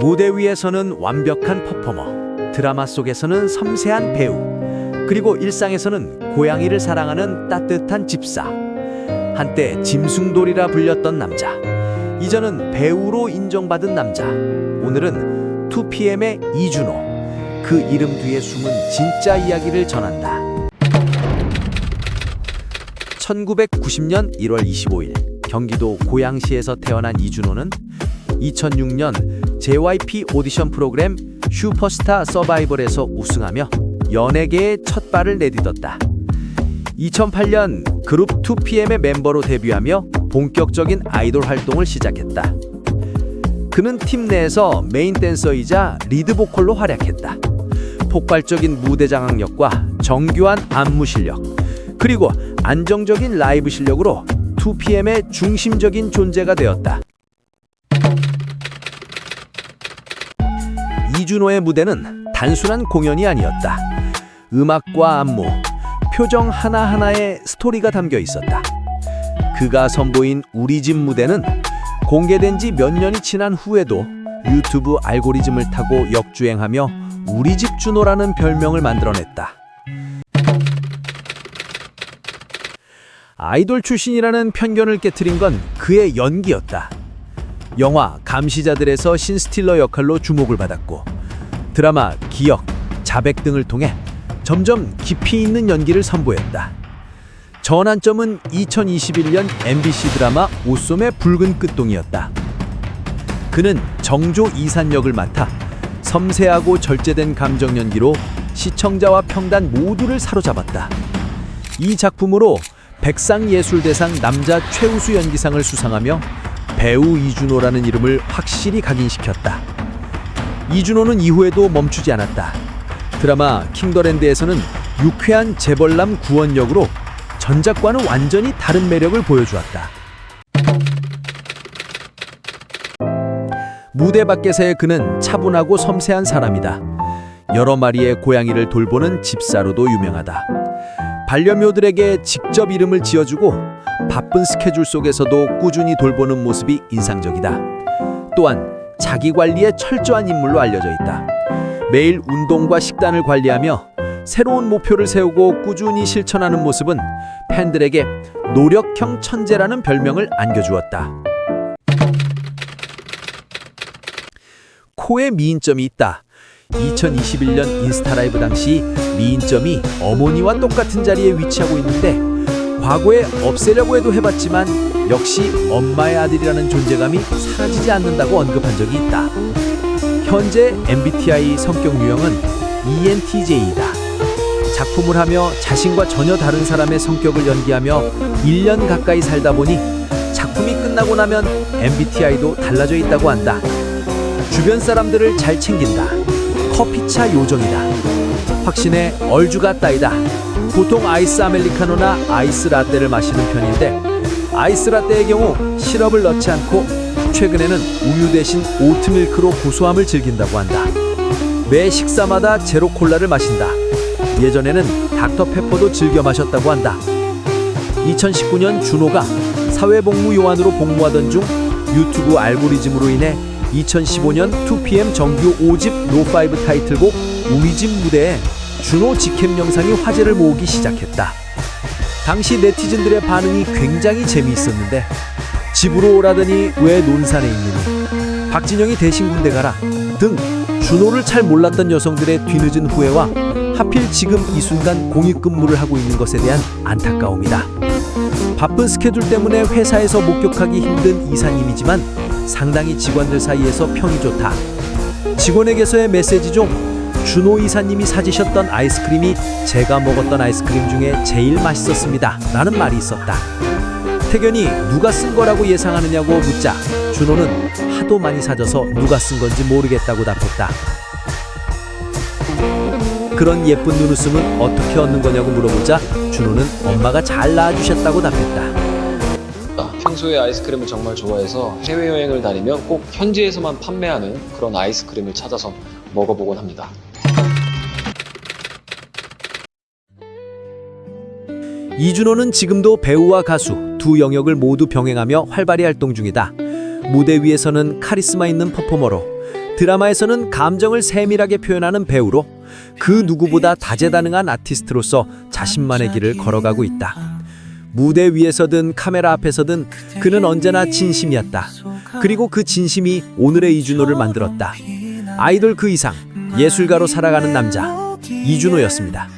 무대 위에서는 완벽한 퍼포머, 드라마 속에서는 섬세한 배우, 그리고 일상에서는 고양이를 사랑하는 따뜻한 집사. 한때 짐승돌이라 불렸던 남자. 이제는 배우로 인정받은 남자. 오늘은 2PM의 이준호. 그 이름 뒤에 숨은 진짜 이야기를 전한다. 1990년 1월 25일 경기도 고양시에서 태어난 이준호는 2006년 JYP 오디션 프로그램 슈퍼스타 서바이벌에서 우승하며 연예계에 첫 발을 내딛었다. 2008년 그룹 2PM의 멤버로 데뷔하며 본격적인 아이돌 활동을 시작했다. 그는 팀 내에서 메인 댄서이자 리드 보컬로 활약했다. 폭발적인 무대 장악력과 정교한 안무 실력, 그리고 안정적인 라이브 실력으로 2PM의 중심적인 존재가 되었다. 이준호의 무대는 단순한 공연이 아니었다. 음악과 안무, 표정 하나하나에 스토리가 담겨 있었다. 그가 선보인 우리 집 무대는 공개된 지 몇 년이 지난 후에도 유튜브 알고리즘을 타고 역주행하며 우리 집 준호라는 별명을 만들어냈다. 아이돌 출신이라는 편견을 깨뜨린 건 그의 연기였다. 영화 감시자들에서 신스틸러 역할로 주목을 받았고 드라마 기억, 자백 등을 통해 점점 깊이 있는 연기를 선보였다. 전환점은 2021년 MBC 드라마 오솜의 붉은 끝동이었다. 그는 정조 이산 역을 맡아 섬세하고 절제된 감정 연기로 시청자와 평단 모두를 사로잡았다. 이 작품으로 백상예술대상 남자 최우수 연기상을 수상하며 배우 이준호라는 이름을 확실히 각인시켰다. 이준호는 이후에도 멈추지 않았다. 드라마 킹더랜드에서는 유쾌한 재벌남 구원 역으로 전작과는 완전히 다른 매력을 보여주었다. 무대 밖에서의 그는 차분하고 섬세한 사람이다. 여러 마리의 고양이를 돌보는 집사로도 유명하다. 반려묘들에게 직접 이름을 지어주고 바쁜 스케줄 속에서도 꾸준히 돌보는 모습이 인상적이다. 또한 자기 관리에 철저한 인물로 알려져 있다. 매일 운동과 식단을 관리하며 새로운 목표를 세우고 꾸준히 실천하는 모습은 팬들에게 노력형 천재라는 별명을 안겨주었다. 코에 미인점이 있다. 2021년 인스타 라이브 당시 미인점이 어머니와 똑같은 자리에 위치하고 있는데 과거에 없애려고 해도 해봤지만 역시 엄마의 아들이라는 존재감이 사라지지 않는다고 언급한 적이 있다. 현재 MBTI 성격 유형은 ENTJ이다. 작품을 하며 자신과 전혀 다른 사람의 성격을 연기하며 1년 가까이 살다 보니 작품이 끝나고 나면 MBTI도 달라져 있다고 한다. 주변 사람들을 잘 챙긴다. 커피차 요정이다. 확신에 얼주가 따이다. 보통 아이스 아메리카노나 아이스 라떼를 마시는 편인데 아이스 라떼의 경우 시럽을 넣지 않고 최근에는 우유 대신 오트밀크로 고소함을 즐긴다고 한다. 매 식사마다 제로 콜라를 마신다. 예전에는 닥터페퍼도 즐겨 마셨다고 한다. 2019년 준호가 사회복무 요원으로 복무하던 중 유튜브 알고리즘으로 인해 2015년 2PM 정규 5집 노5 타이틀곡 우리 집 무대에 준호 직캠 영상이 화제를 모으기 시작했다. 당시 네티즌들의 반응이 굉장히 재미있었는데 집으로 오라더니 왜 논산에 있느니 박진영이 대신 군대 가라 등 준호를 잘 몰랐던 여성들의 뒤늦은 후회와 하필 지금 이 순간 공익근무를 하고 있는 것에 대한 안타까움이다. 바쁜 스케줄 때문에 회사에서 목격하기 힘든 이사님이지만 상당히 직원들 사이에서 평이 좋다. 직원에게서의 메시지 중 준호 이사님이 사주셨던 아이스크림이 제가 먹었던 아이스크림 중에 제일 맛있었습니다. 라는 말이 있었다. 태견이 누가 쓴 거라고 예상하느냐고 묻자 준호는 하도 많이 사줘서 누가 쓴 건지 모르겠다고 답했다. 그런 예쁜 눈웃음은 어떻게 얻는 거냐고 물어보자 준호는 엄마가 잘 낳아주셨다고 답했다. 평소에 아이스크림을 정말 좋아해서 해외여행을 다니면 꼭 현지에서만 판매하는 그런 아이스크림을 찾아서 먹어보곤 합니다. 이준호는 지금도 배우와 가수 두 영역을 모두 병행하며 활발히 활동 중이다. 무대 위에서는 카리스마 있는 퍼포머로 드라마에서는 감정을 세밀하게 표현하는 배우로 그 누구보다 다재다능한 아티스트로서 자신만의 길을 걸어가고 있다. 무대 위에서든 카메라 앞에서든 그는 언제나 진심이었다. 그리고 그 진심이 오늘의 이준호를 만들었다. 아이돌 그 이상 예술가로 살아가는 남자 이준호였습니다.